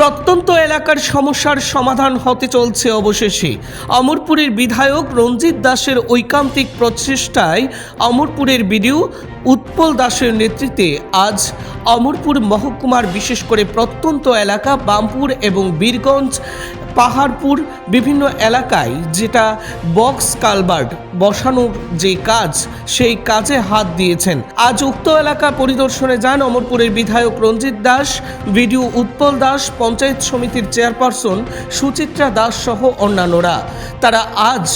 প্রত্যন্ত এলাকার সমস্যার সমাধান হতে চলছে অবশেষে। অমরপুরের বিধায়ক রঞ্জিত দাসের ঐকান্তিক প্রচেষ্টায় অমরপুরের বিডিও উৎপল দাসের নেতৃত্বে আজ অমরপুর মহকুমার বিশেষ করে প্রত্যন্ত এলাকা বামপুর এবং বীরগঞ্জ পাহাড়পুর বিভিন্ন এলাকায় যেটা বক্স কালবার্ড বসানোর যে কাজ, সেই কাজে হাত দিয়েছেন। আজ উক্ত এলাকা পরিদর্শনে যান অমরপুরের বিধায়ক রঞ্জিত দাস, ভিডিও উৎপল দাস, পঞ্চায়েত সমিতির চেয়ারপারসন সুচিত্রা দাস সহ অন্যান্যরা। তারা আজ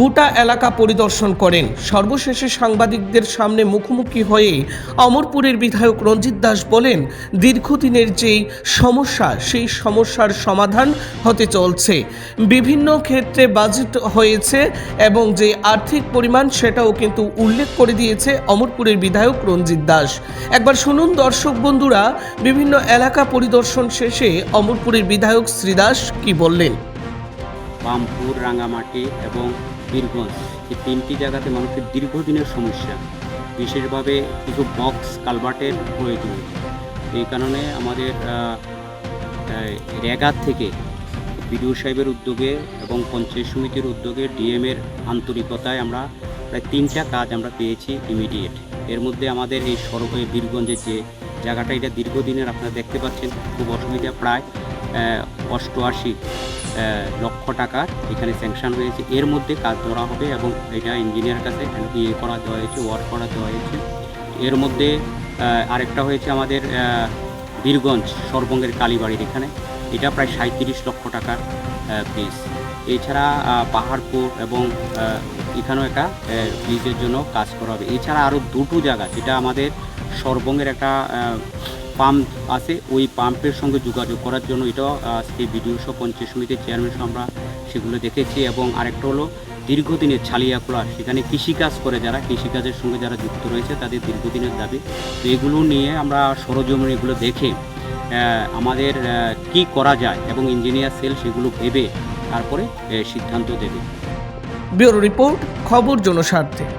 গোটা এলাকা পরিদর্শন করেন। সর্বশেষে সাংবাদিকদের সামনে মুখোমুখি হয়ে অমরপুরের বিধায়ক রঞ্জিত দাস বলেন, দীর্ঘদিনের যেই সমস্যা, সেই সমস্যার সমাধান হতে চলছে। বিভিন্ন ক্ষেত্রে বাজেট হয়েছে এবং যে আর্থিক পরিমাণ সেটাও কিন্তু উল্লেখ করে দিয়েছে অমরপুরের বিধায়ক রঞ্জিত দাস। একবার শুনুন দর্শক বন্ধুরা, বিভিন্ন এলাকা পরিদর্শন শেষে অমরপুরের বিধায়ক শ্রীদাস কি বললেন? বামপুর রাঙামাটি এবং বীরগঞ্জ এই তিনটি জায়গাতে মানুষের দীর্ঘদিনের সমস্যা। বিশেষভাবে কিছু বক্স কালভার্টের প্রয়োজন। এই কারণে আমাদের রেগার থেকে বিডিও সাহেবের উদ্যোগে এবং পঞ্চায়েত সমিতির উদ্যোগে ডিএমের আন্তরিকতায় আমরা প্রায় তিনটা কাজ আমরা পেয়েছি ইমিডিয়েট এর মধ্যে আমাদের এই সড়ক বীরগঞ্জের যে জায়গাটা, এটা দীর্ঘদিনের আপনারা দেখতে পাচ্ছেন, খুব অসুবিধা প্রায় অষ্টআশি লক্ষ টাকার এখানে স্যাংশন হয়েছে এর মধ্যে কাজ ধরা হবে এবং এটা ইঞ্জিনিয়ার কাছে ইয়ে করা দেওয়া হয়েছে ওয়ার্ক করা দেওয়া হয়েছে। এর মধ্যে আরেকটা হয়েছে আমাদের বীরগঞ্জ সরবঙ্গের কালীবাড়ির এখানে। এটা প্রায় সাঁত্রিশ লক্ষ টাকার পিস এছাড়া পাহাড়পুর এবং এখানেও একটা ব্রিজের জন্য কাজ করা হবে। এছাড়া আরও দুটো জায়গা যেটা আমাদের সরবঙ্গের একটা পাম্প আছে। ওই পাম্পের সঙ্গে যোগাযোগ করার জন্য এটাও আজকে বিডিও সহ পঞ্চায়েত সমিতির চেয়ারম্যান আমরা সেগুলো দেখেছি। এবং আরেকটা হলো দীর্ঘদিনের ছালিয়া খোলা সেখানে কৃষিকাজ করে যারা, কৃষিকাজের সঙ্গে যারা যুক্ত রয়েছে তাদের দীর্ঘদিনের দাবি। তো এগুলো নিয়ে আমরা সরজমিন এগুলো দেখে আমাদের কি করা যায় এবং ইঞ্জিনিয়ার সেল সেগুলো ভেবে তারপরে সিদ্ধান্ত দেবে। ব্যুরো রিপোর্ট, খবর জনস্বার্থে।